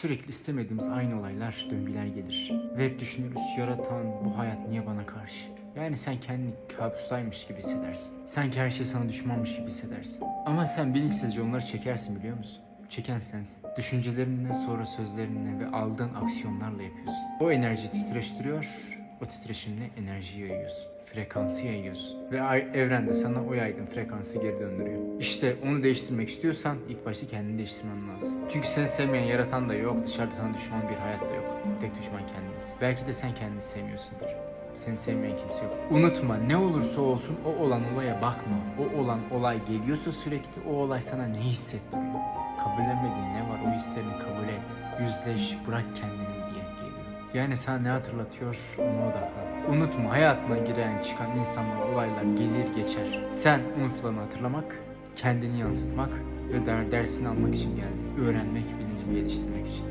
Sürekli istemediğimiz aynı olaylar, döngüler gelir. Ve hep düşünürüz, yaratan bu hayat niye bana karşı? Yani sen kendini kabustaymış gibi hissedersin. Sanki her şey sana düşmanmış gibi hissedersin. Ama sen bilinçsizce onları çekersin biliyor musun? Çeken sensin. Düşüncelerinle, sonra sözlerinle ve aldığın aksiyonlarla yapıyorsun. O enerji titreştiriyor, o titreşimle enerji yayıyorsun. Frekansı yayıyorsun. Ve ay- evren de sana o yaydığın frekansı geri döndürüyor. İşte onu değiştirmek istiyorsan ilk başta kendini değiştirmen lazım. Çünkü seni sevmeyen yaratan da yok, dışarıda sana düşman bir hayat da yok. Tek düşman kendiniz. Belki de sen kendini sevmiyorsundur. Seni sevmeyen kimse yok. Unutma ne olursa olsun o olan olaya bakma. O olan olay geliyorsa sürekli o olay sana ne hissettiriyor? Kabullenmediğin ne var o hislerini kabul et. Yüzleş, bırak kendini. Yani sana ne hatırlatıyor ona odaklan. Unutma hayatına giren çıkan insanlar, olaylar gelir geçer. Sen unutulanı hatırlamak, kendini yansıtmak ve der, dersini almak için geldin. Öğrenmek, bilincini geliştirmek için.